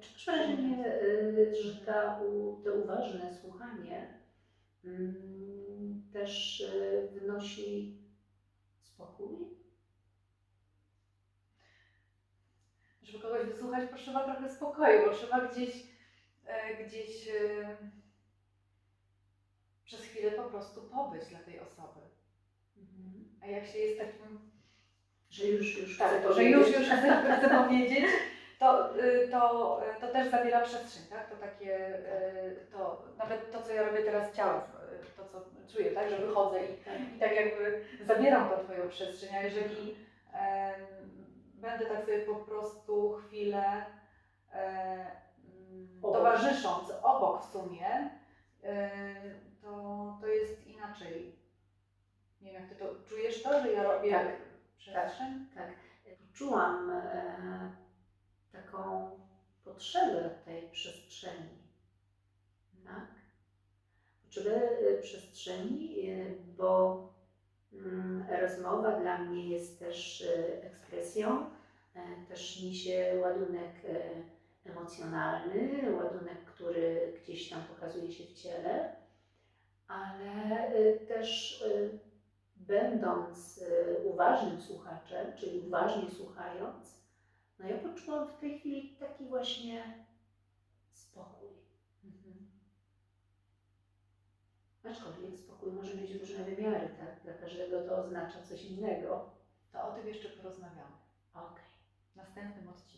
Czy masz wrażenie, y, że ta, to uważne słuchanie mm, też y, wnosi spokój? Żeby kogoś wysłuchać, potrzeba trochę spokoju, bo trzeba gdzieś, e, gdzieś e, przez chwilę po prostu pobyć dla tej osoby. Mhm. A jak się jest takim Że już, już Tak, chcę że już, już chcę, chcę powiedzieć, to, y, to, y, to też zabiera przestrzeń, tak? To takie, y, to nawet to, co ja robię teraz ciałem, to, co czuję, tak? Że wychodzę i, Tak. i tak jakby zabieram tą Twoją przestrzeń, a jeżeli em, będę tak sobie po prostu chwilę e, towarzysząc obok w sumie, e, to, to jest inaczej. Nie wiem, jak Ty to czujesz to, że ja robię Tak. przestrzeń? Tak. Poczułam e, taką potrzebę tej przestrzeni. Tak? Potrzebę e, przestrzeni, e, bo mm, rozmowa dla mnie jest też e, ekspresją, e, też niesie ładunek e, emocjonalny, ładunek, który gdzieś tam pokazuje się w ciele, ale też będąc uważnym słuchaczem, czyli uważnie słuchając, no ja poczułam w tej chwili taki właśnie spokój. Mhm. Aczkolwiek spokój może mieć różne wymiary, tak? Dla każdego to oznacza coś innego. To o tym jeszcze porozmawiamy Okej. w następnym odcinku.